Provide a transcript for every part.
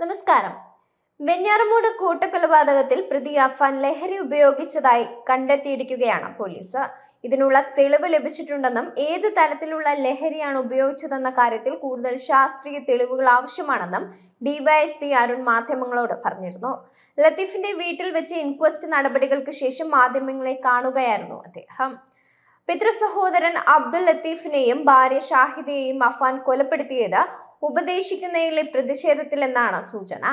നമസ്കാരം. വെഞ്ഞാറമൂട് കൂട്ടക്കൊലപാതകത്തിൽ പ്രതി അഫാൻ ലഹരി ഉപയോഗിച്ചതായി കണ്ടെത്തിയിരിക്കുകയാണ് പോലീസ്. ഇതിനുള്ള തെളിവ് ലഭിച്ചിട്ടുണ്ടെന്നും ഏത് തരത്തിലുള്ള ലഹരിയാണ് ഉപയോഗിച്ചതെന്ന കാര്യത്തിൽ കൂടുതൽ ശാസ്ത്രീയ തെളിവുകൾ ആവശ്യമാണെന്നും ഡിവൈഎസ്പി അരുൺ മാധ്യമങ്ങളോട് പറഞ്ഞിരുന്നു. ലത്തീഫിന്റെ വീട്ടിൽ വെച്ച് ഇൻക്വസ്റ്റ് നടപടികൾക്ക് ശേഷം മാധ്യമങ്ങളെ കാണുകയായിരുന്നു അദ്ദേഹം. പിതൃസഹോദരൻ അബ്ദുൽ ലത്തീഫിനെയും ഭാര്യ ഷാഹിദയെയും അഫാൻ കൊലപ്പെടുത്തിയത് ഉപദേശിക്കുന്നതിലെ പ്രതിഷേധത്തിലെന്നാണ് സൂചന.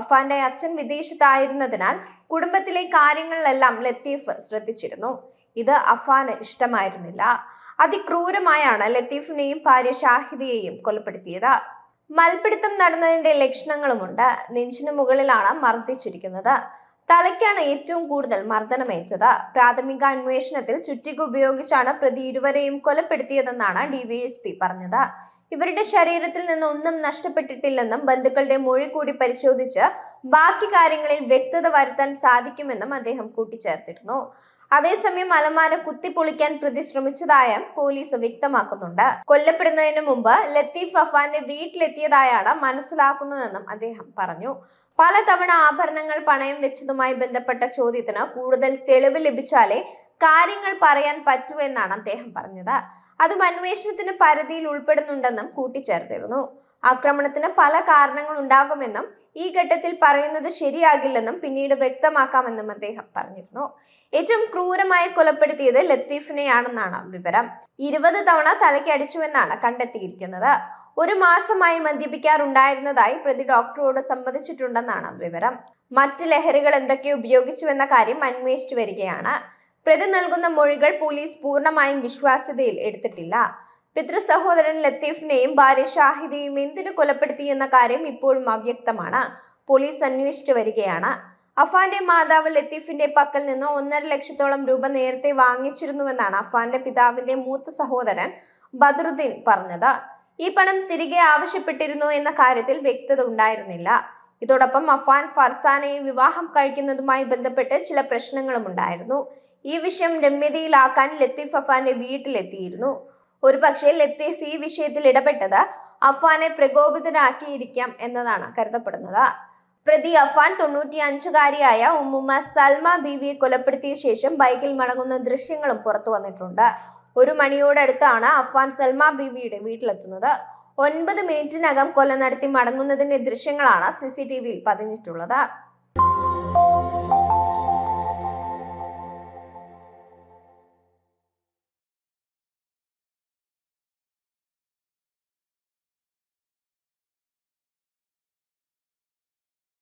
അഫാന്റെ അച്ഛൻ വിദേശത്തായിരുന്നതിനാൽ കുടുംബത്തിലെ കാര്യങ്ങളിലെല്ലാം ലത്തീഫ് ശ്രദ്ധിച്ചിരുന്നു. ഇത് അഫാന് ഇഷ്ടമായിരുന്നില്ല. അതിക്രൂരമായാണ് ലത്തീഫിനെയും ഭാര്യ ഷാഹിദിയെയും കൊലപ്പെടുത്തിയത്. മൽപിടുത്തം നടന്നതിന്റെ ലക്ഷണങ്ങളുമുണ്ട്. നെഞ്ചിനു മുകളിലാണ് മർദ്ദിച്ചിരിക്കുന്നത്. തലയ്ക്കാണ് ഏറ്റവും കൂടുതൽ മർദ്ദനമേറ്റത്. പ്രാഥമിക അന്വേഷണത്തിൽ ചുറ്റിക ഉപയോഗിച്ചാണ് പ്രതി ഇരുവരെയും കൊലപ്പെടുത്തിയതെന്നാണ് ഡിവൈഎസ്പി പറഞ്ഞത്. ഇവരുടെ ശരീരത്തിൽ നിന്ന് ഒന്നും നഷ്ടപ്പെട്ടിട്ടില്ലെന്നും ബന്ധുക്കളുടെ മൊഴി കൂടി പരിശോധിച്ച് ബാക്കി കാര്യങ്ങളിൽ വ്യക്തത വരുത്താൻ സാധിക്കുമെന്നും അദ്ദേഹം കൂട്ടിച്ചേർത്തിരുന്നു. അതേസമയം അലമാര കുത്തിപ്പൊളിക്കാൻ പ്രതി ശ്രമിച്ചതായ പോലീസ് വ്യക്തമാക്കുന്നുണ്ട്. കൊല്ലപ്പെടുന്നതിന് മുമ്പ് ലത്തീഫ് അഫാന്റെ വീട്ടിലെത്തിയതായാണ് മനസ്സിലാക്കുന്നതെന്നും അദ്ദേഹം പറഞ്ഞു. പലതവണ ആഭരണങ്ങൾ പണയം വെച്ചതുമായി ബന്ധപ്പെട്ട ചോദ്യത്തിന് കൂടുതൽ തെളിവ് ലഭിച്ചാലേ കാര്യങ്ങൾ പറയാൻ പറ്റൂ എന്നാണ് അദ്ദേഹം പറഞ്ഞത്. അതും അന്വേഷണത്തിന് പരിധിയിൽ ഉൾപ്പെടുന്നുണ്ടെന്നും കൂട്ടിച്ചേർത്തിരുന്നു. ആക്രമണത്തിന് പല കാരണങ്ങൾ ഉണ്ടാകുമെന്നും ഈ ഘട്ടത്തിൽ പറയുന്നത് ശരിയാകില്ലെന്നും പിന്നീട് വ്യക്തമാക്കാമെന്നും അദ്ദേഹം പറഞ്ഞിരുന്നു. ഏറ്റവും ക്രൂരമായി കൊലപ്പെടുത്തിയത് ലത്തീഫിനെയാണെന്നാണ് വിവരം. ഇരുപത് തവണ തലയ്ക്ക് അടിച്ചുവെന്നാണ് കണ്ടെത്തിയിരിക്കുന്നത്. ഒരു മാസമായി മദ്യപിക്കാറുണ്ടായിരുന്നതായി പ്രതി ഡോക്ടറോട് സമ്മതിച്ചിട്ടുണ്ടെന്നാണ് വിവരം. മറ്റ് ലഹരികൾ എന്തൊക്കെ ഉപയോഗിച്ചുവെന്ന കാര്യം അന്വേഷിച്ചു വരികയാണ്. പ്രതി നൽകുന്ന മൊഴികൾ പോലീസ് പൂർണമായും വിശ്വാസ്യതയിൽ എടുത്തിട്ടില്ല. പിതൃസഹോദരൻ ലത്തീഫിനെയും ഭാര്യ ഷാഹിദയെയും എന്തിനു കൊലപ്പെടുത്തിയെന്ന കാര്യം ഇപ്പോഴും അവ്യക്തമാണ്. പോലീസ് അന്വേഷിച്ചു വരികയാണ്. അഫാന്റെ മാതാവ് ലത്തീഫിന്റെ പക്കൽ നിന്ന് ഒന്നര ലക്ഷത്തോളം രൂപ നേരത്തെ വാങ്ങിച്ചിരുന്നുവെന്നാണ് അഫാന്റെ പിതാവിന്റെ മൂത്ത സഹോദരൻ ബദറുദ്ദീൻ പറഞ്ഞത്. ഈ പണം തിരികെ ആവശ്യപ്പെട്ടിരുന്നു എന്ന കാര്യത്തിൽ വ്യക്തത ഉണ്ടായിരുന്നില്ല. ഇതോടൊപ്പം അഫാൻ ഫർസാനയെ വിവാഹം കഴിക്കുന്നതുമായി ബന്ധപ്പെട്ട് ചില പ്രശ്നങ്ങളും ഉണ്ടായിരുന്നു. ഈ വിഷയം രമ്യതയിലാക്കാൻ ലത്തീഫ് അഫാന്റെ വീട്ടിലെത്തിയിരുന്നു. ഒരു പക്ഷേ ലത്തീഫ് ഈ വിഷയത്തിൽ ഇടപെട്ടത് അഫാനെ പ്രകോപിതനാക്കിയിരിക്കാം എന്നതാണ് കരുതപ്പെടുന്നത്. പ്രതി അഫാൻ തൊണ്ണൂറ്റി അഞ്ചുകാരിയായ ഉമ്മുമ്മ സൽമ ബീവിയെ കൊലപ്പെടുത്തിയ ശേഷം ബൈക്കിൽ മടങ്ങുന്ന ദൃശ്യങ്ങളും പുറത്തു വന്നിട്ടുണ്ട്. ഒരു മണിയോടടുത്താണ് അഫാൻ സൽമ ബീവിയുടെ വീട്ടിലെത്തുന്നത്. ഒൻപത് മിനിറ്റിനകം കൊല നടത്തി മടങ്ങുന്നതിന്റെ ദൃശ്യങ്ങളാണ് സി സി ടി വിയിൽ പതിഞ്ഞിട്ടുള്ളത്.